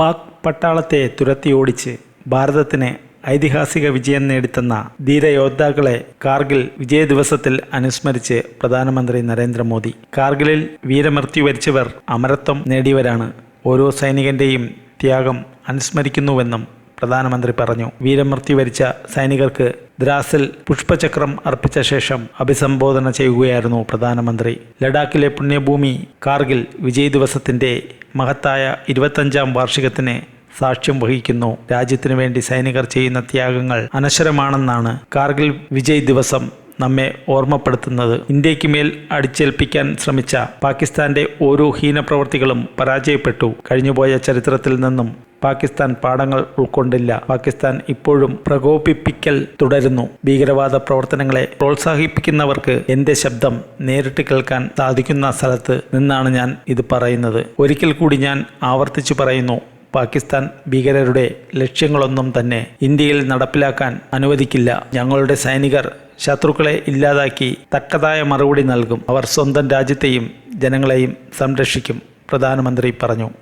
പാക് പട്ടാളത്തെ തുരത്തിയോടിച്ച് ഭാരതത്തിന് ഐതിഹാസിക വിജയം നേടിത്തന്ന ധീരയോദ്ധാക്കളെ കാർഗിൽ വിജയ ദിവസത്തിൽ അനുസ്മരിച്ച് പ്രധാനമന്ത്രി നരേന്ദ്രമോദി. കാർഗിലിൽ വീരമൃത്യു വരിച്ചവർ അമരത്വം നേടിയവരാണ്. ഓരോ സൈനികന്റെയും ത്യാഗം അനുസ്മരിക്കുന്നുവെന്നും പ്രധാനമന്ത്രി പറഞ്ഞു. വീരമൃത്യു വരിച്ച സൈനികർക്ക് ദ്രാസിൽ പുഷ്പചക്രം അർപ്പിച്ച ശേഷം അഭിസംബോധന ചെയ്യുകയായിരുന്നു പ്രധാനമന്ത്രി. ലഡാക്കിലെ പുണ്യഭൂമി കാർഗിൽ വിജയ് ദിവസത്തിന്റെ മഹത്തായ ഇരുപത്തഞ്ചാം വാർഷികത്തിന് സാക്ഷ്യം വഹിക്കുന്നു. രാജ്യത്തിനു വേണ്ടി സൈനികർ ചെയ്യുന്ന ത്യാഗങ്ങൾ അനശ്വരമാണെന്നാണ് കാർഗിൽ വിജയ് ദിവസം നമ്മെ ഓർമ്മപ്പെടുത്തുന്നത്. ഇന്ത്യയ്ക്ക് മേൽ അടിച്ചേൽപ്പിക്കാൻ ശ്രമിച്ച പാകിസ്ഥാന്റെ ഓരോ ഹീനപ്രവർത്തികളും പരാജയപ്പെട്ടു. കഴിഞ്ഞുപോയ ചരിത്രത്തിൽ നിന്നും പാകിസ്ഥാൻ പാഠങ്ങൾ ഉൾക്കൊണ്ടില്ല. പാകിസ്ഥാൻ ഇപ്പോഴും പ്രകോപിപ്പിക്കൽ തുടരുന്നു. ഭീകരവാദ പ്രവർത്തനങ്ങളെ പ്രോത്സാഹിപ്പിക്കുന്നവർക്ക് എന്റെ ശബ്ദം നേരിട്ട് കേൾക്കാൻ സാധിക്കുന്ന സ്ഥലത്ത് നിന്നാണ് ഞാൻ ഇത് പറയുന്നത്. ഒരിക്കൽ കൂടി ഞാൻ ആവർത്തിച്ചു പറയുന്നു പാകിസ്ഥാൻ ഭീകരരുടെ ലക്ഷ്യങ്ങളൊന്നും തന്നെ ഇന്ത്യയിൽ നടപ്പിലാക്കാൻ അനുവദിക്കില്ല. ഞങ്ങളുടെ സൈനികർ ശത്രുക്കളെ ഇല്ലാതാക്കി തക്കതായ മറുപടി നൽകും. അവർ സ്വന്തം രാജ്യത്തെയും ജനങ്ങളെയും സംരക്ഷിക്കും പ്രധാനമന്ത്രി പറഞ്ഞു.